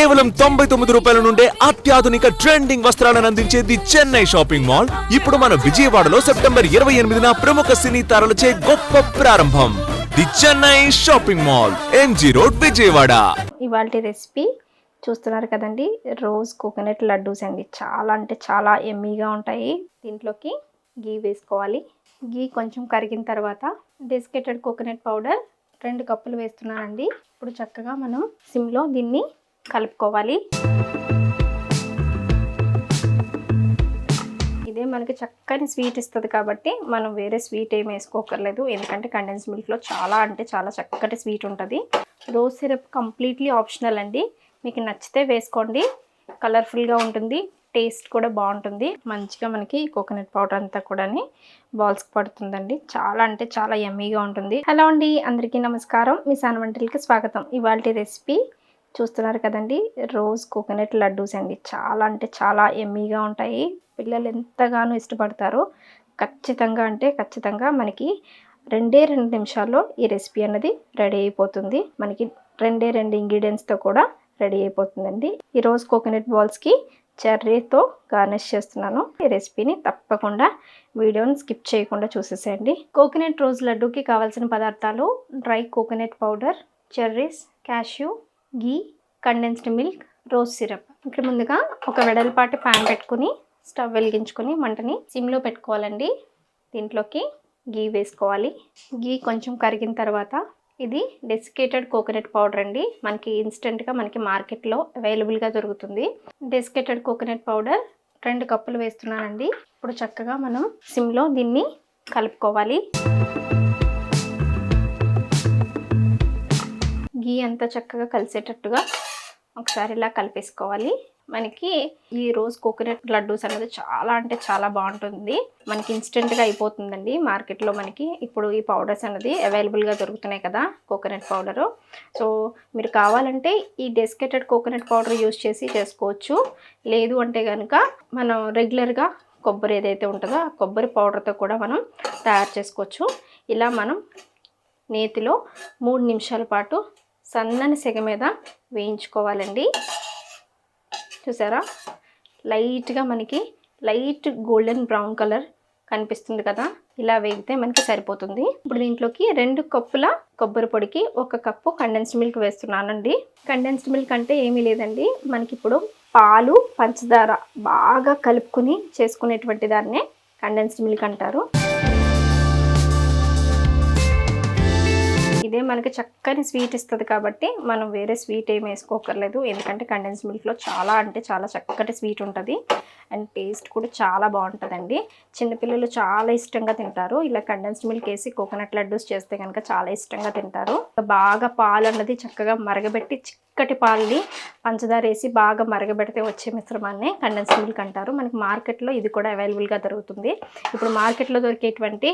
కేవలం తొంభై తొమ్మిది రూపాయల నుండే అత్యాధునిక ట్రెండింగ్ వస్త్రాలను అందించేది చెన్నై షాపింగ్ మాల్. ఇప్పుడు మన విజయవాడలో సెప్టెంబర్ ఇరవై ఎనిమిదిన ప్రముఖ సినీ తారలచే గొప్ప ప్రారంభం. The Chennai shopping mall MG road Vijayawada. ఇవాళ రెసిపీ చూస్తున్నారు కదండి. రోజ్ కోకోనట్ లడ్డూస్ అండి. చాలా అంటే చాలా ఎమ్మీగా ఉంటాయి. దీంట్లోకి గీ వేసుకోవాలి. గీ కొంచెం కరిగిన తర్వాత డెసికేటెడ్ కోకోనట్ పౌడర్ రెండు కప్పులు వేస్తున్నానండి. ఇప్పుడు చక్కగా మనం సిమ్లో దీన్ని కలుపుకోవాలి. ఇదే మనకి చక్కని స్వీట్ ఇస్తుంది కాబట్టి మనం వేరే స్వీట్ ఏం వేసుకోకర్లేదు. ఎందుకంటే కండెన్స్ మిల్క్లో చాలా అంటే చాలా చక్కటి స్వీట్ ఉంటుంది. రోజ్ సిరప్ కంప్లీట్లీ ఆప్షనల్ అండి. మీకు నచ్చితే వేసుకోండి. కలర్ఫుల్గా ఉంటుంది. టేస్ట్ కూడా బాగుంటుంది. మంచిగా మనకి కోకోనట్ పౌడర్ అంతా కూడా బాల్స్కి పడుతుందండి. చాలా అంటే చాలా యమ్మీగా ఉంటుంది. హలో అండి. అందరికీ నమస్కారం. మీ సాన వంటలకి స్వాగతం. ఇవాళ రెసిపీ చూస్తున్నారు కదండి. రోజ్ కోకోనట్ లడ్డూస్ అండి. చాలా అంటే చాలా ఎమ్మీగా ఉంటాయి. పిల్లలు ఎంతగానో ఇష్టపడతారో ఖచ్చితంగా అంటే ఖచ్చితంగా మనకి రెండే రెండు నిమిషాల్లో ఈ రెసిపీ అన్నది రెడీ అయిపోతుంది. మనకి రెండే రెండు ఇంగ్రీడియంట్స్తో కూడా రెడీ అయిపోతుందండి. ఈ రోజ్ కోకోనట్ బాల్స్కి చెర్రీతో గార్నిష్ చేస్తున్నాను. ఈ రెసిపీని తప్పకుండా వీడియోని స్కిప్ చేయకుండా చూసేసేయండి. కోకోనట్ రోజ్ లడ్డూకి కావాల్సిన పదార్థాలు dry coconut powder cherries cashew ghee condensed milk rose syrup ఇక్కడ ముందుగా ఒక వెడల్పాటి ప్యాన్ పెట్టుకుని స్టవ్ వెలిగించుకొని మంటని సిమ్లో పెట్టుకోవాలండి. దీంట్లోకి గీ వేసుకోవాలి. గీ కొంచెం కరిగిన తర్వాత ఇది డెసికేటెడ్ కోకోనట్ పౌడర్ అండి. మనకి ఇన్స్టెంట్గా మనకి మార్కెట్లో అవైలబుల్గా దొరుకుతుంది. డెసికేటెడ్ కోకోనట్ పౌడర్ రెండు కప్పులు వేస్తున్నానండి. ఇప్పుడు చక్కగా మనం సిమ్లో దీన్ని కలుపుకోవాలి. గీ అంతా చక్కగా కలిసేటట్టుగా ఒకసారి ఇలా కలిపేసుకోవాలి. మనకి ఈ రోజ్ కోకోనట్ లడ్డూస్ అనేది చాలా అంటే చాలా బాగుంటుంది. మనకి ఇన్స్టెంట్గా అయిపోతుందండి. మార్కెట్లో మనకి ఇప్పుడు ఈ పౌడర్స్ అనేది అవైలబుల్గా దొరుకుతున్నాయి కదా కోకోనట్ పౌడరు సో మీరు కావాలంటే ఈ డెస్కెటెడ్ కోకోనట్ పౌడర్ యూస్ చేసి చేసుకోవచ్చు. లేదు అంటే కనుక మనం రెగ్యులర్గా కొబ్బరి ఏదైతే ఉంటుందో ఆ కొబ్బరి పౌడర్తో కూడా మనం తయారు చేసుకోవచ్చు. ఇలా మనం నేతిలో మూడు నిమిషాల పాటు సన్నని సెగ మీద వేయించుకోవాలండి. చూసారా? లైట్గా మనకి లైట్ గోల్డెన్ బ్రౌన్ కలర్ కనిపిస్తుంది కదా? ఇలా వేగితే మనకి సరిపోతుంది. ఇప్పుడు దీంట్లోకి రెండు కప్పుల కొబ్బరి పొడికి ఒక కప్పు కండెన్స్డ్ మిల్క్ వేస్తున్నానండి. కండెన్స్డ్ మిల్క్ అంటే ఏమీ లేదండి. మనకి ఇప్పుడు పాలు పంచదార బాగా కలుపుకొని చేసుకునేటువంటి దాన్నే కండెన్స్డ్ మిల్క్ అంటారు. ఇదే మనకి చక్కని స్వీట్ ఇస్తుంది కాబట్టి మనం వేరే స్వీట్ ఏం వేసుకోకర్లేదు. ఎందుకంటే కండెన్స్ మిల్క్లో చాలా అంటే చాలా చక్కటి స్వీట్ ఉంటుంది. అండ్ టేస్ట్ కూడా చాలా బాగుంటుందండి. చిన్నపిల్లలు చాలా ఇష్టంగా తింటారు. ఇలా కండెన్స్డ్ మిల్క్ వేసి కోకోనట్ లడ్డూస్ చేస్తే కనుక చాలా ఇష్టంగా తింటారు. బాగా పాలు అన్నది చక్కగా మరగబెట్టి చిక్కటి పాలని పంచదార వేసి బాగా మరగబెడితే వచ్చే మిశ్రమాన్ని కండెన్స్ మిల్క్ అంటారు. మనకి మార్కెట్లో ఇది కూడా అవైలబుల్గా దొరుకుతుంది. ఇప్పుడు మార్కెట్లో దొరికేటువంటి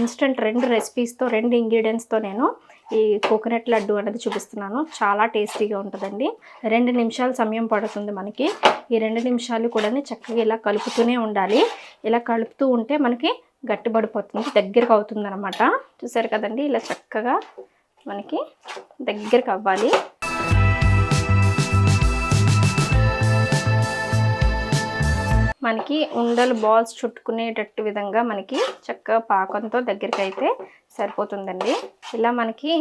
ఇన్స్టెంట్ రెండు రెసిపీస్తో రెండు ఇంగ్రీడియంట్స్తో నేను ఈ కోకోనట్ లడ్డు అనేది చూపిస్తున్నాను. చాలా టేస్టీగా ఉంటుందండి. రెండు నిమిషాల సమయం పడుతుంది మనకి. ఈ రెండు నిమిషాలు కూడా చక్కగా ఇలా కలుపుతూనే ఉండాలి. ఇలా కలుపుతూ ఉంటే మనకి గట్టిపడిపోతుంది దగ్గరకు అవుతుంది అనమాట చూసారు కదండి? ఇలా చక్కగా మనకి దగ్గరకు అవ్వాలి. మనకి ఉండలు బాల్స్ చుట్టుకునేటట్టు విధంగా మనకి చక్కగా పాకంతో దగ్గరికి అయితే సరిపోతుందండి. ఇలా మనకి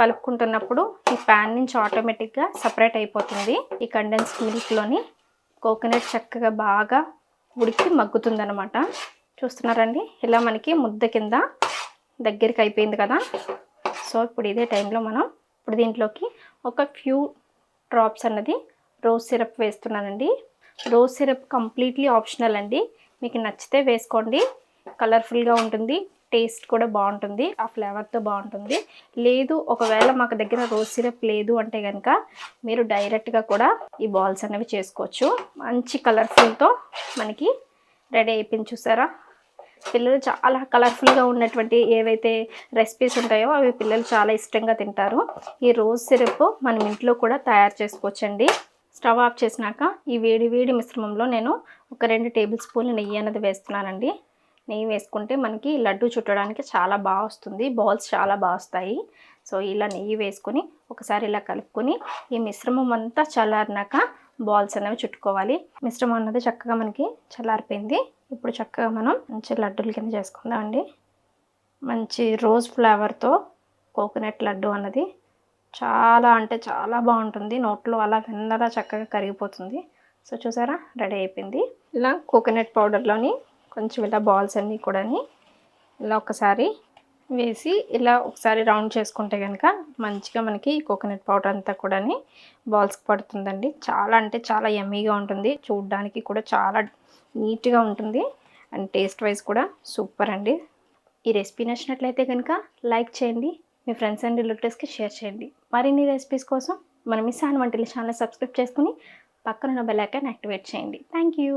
కలుపుకుంటున్నప్పుడు ఈ ప్యాన్ నుంచి ఆటోమేటిక్గా సపరేట్ అయిపోతుంది. ఈ కండెన్స్డ్ మిల్క్లోని కోకోనట్ చక్కగా బాగా ఉడికి మగ్గుతుందనమాట చూస్తున్నారండి? ఇలా మనకి ముద్ద కింద దగ్గరికి అయిపోయింది కదా? సో ఇప్పుడు ఇదే టైంలో మనం ఇప్పుడు దీంట్లోకి ఒక ఫ్యూ డ్రాప్స్ అన్నది రోజ్ సిరప్ వేస్తున్నానండి. రోజ్ సిరప్ కంప్లీట్లీ ఆప్షనల్ అండి. మీకు నచ్చితే వేసుకోండి. కలర్ఫుల్గా ఉంటుంది. టేస్ట్ కూడా బాగుంటుంది. ఆ ఫ్లేవర్తో బాగుంటుంది. లేదు ఒకవేళ మాకు దగ్గర రోజ్ సిరప్ లేదు అంటే కనుక మీరు డైరెక్ట్గా కూడా ఈ బాల్స్ అనేవి చేసుకోవచ్చు. మంచి కలర్ఫుల్తో మనకి రెడీ అయిపోయింది చూసారా? పిల్లలు చాలా కలర్ఫుల్గా ఉన్నటువంటి ఏవైతే రెసిపీస్ ఉంటాయో అవి పిల్లలు చాలా ఇష్టంగా తింటారు. ఈ రోజ్ సిరప్ మనం ఇంట్లో కూడా తయారు చేసుకోవచ్చండి. స్టవ్ ఆఫ్ చేసినాక ఈ వేడి వేడి మిశ్రమంలో నేను ఒక రెండు టేబుల్ స్పూన్లు నెయ్యి అనేది వేస్తున్నానండి. నెయ్యి వేసుకుంటే మనకి లడ్డు చుట్టడానికి చాలా బాగా వస్తుంది. బాల్స్ చాలా బాగా వస్తాయి. సో ఇలా నెయ్యి వేసుకొని ఒకసారి ఇలా కలుపుకొని ఈ మిశ్రమం అంతా చల్లారినాక బాల్స్ అనేవి చుట్టుకోవాలి. మిశ్రమం అన్నది చక్కగా మనకి చల్లారిపోయింది. ఇప్పుడు చక్కగా మనం మంచి లడ్డూల కింద చేసుకుందామండి. మంచి రోజ్ ఫ్లేవర్తో కోకోనట్ లడ్డు అన్నది చాలా అంటే చాలా బాగుంటుంది. నోట్లో అలా వెన్నలా చక్కగా కరిగిపోతుంది. సో చూసారా? రెడీ అయిపోయింది. ఇలా కోకోనట్ పౌడర్లోని కొంచెం ఇలా బాల్స్ అన్నీ కూడాని ఇలా ఒకసారి వేసి ఇలా ఒకసారి రౌండ్ చేసుకుంటే కనుక మంచిగా మనకి కోకోనట్ పౌడర్ అంతా కూడాని బాల్స్కి పడుతుందండి. చాలా అంటే చాలా ఎమ్మీగా ఉంటుంది. చూడడానికి కూడా చాలా నీట్గా ఉంటుంది. అండ్ టేస్ట్ వైజ్ కూడా సూపర్ అండి. ఈ రెసిపీ నచ్చినట్లయితే కనుక లైక్ చేయండి. మీ ఫ్రెండ్స్ అండ్ రిలేటివ్స్కి షేర్ చేయండి. మరిన్ని రెసిపీస్ కోసం మన మిస్ అండ్ వంటల ఛానల్ సబ్స్క్రైబ్ చేసుకుని పక్కన ఉన్న బెల్ ఐకాన్ యాక్టివేట్ చేయండి. Thank you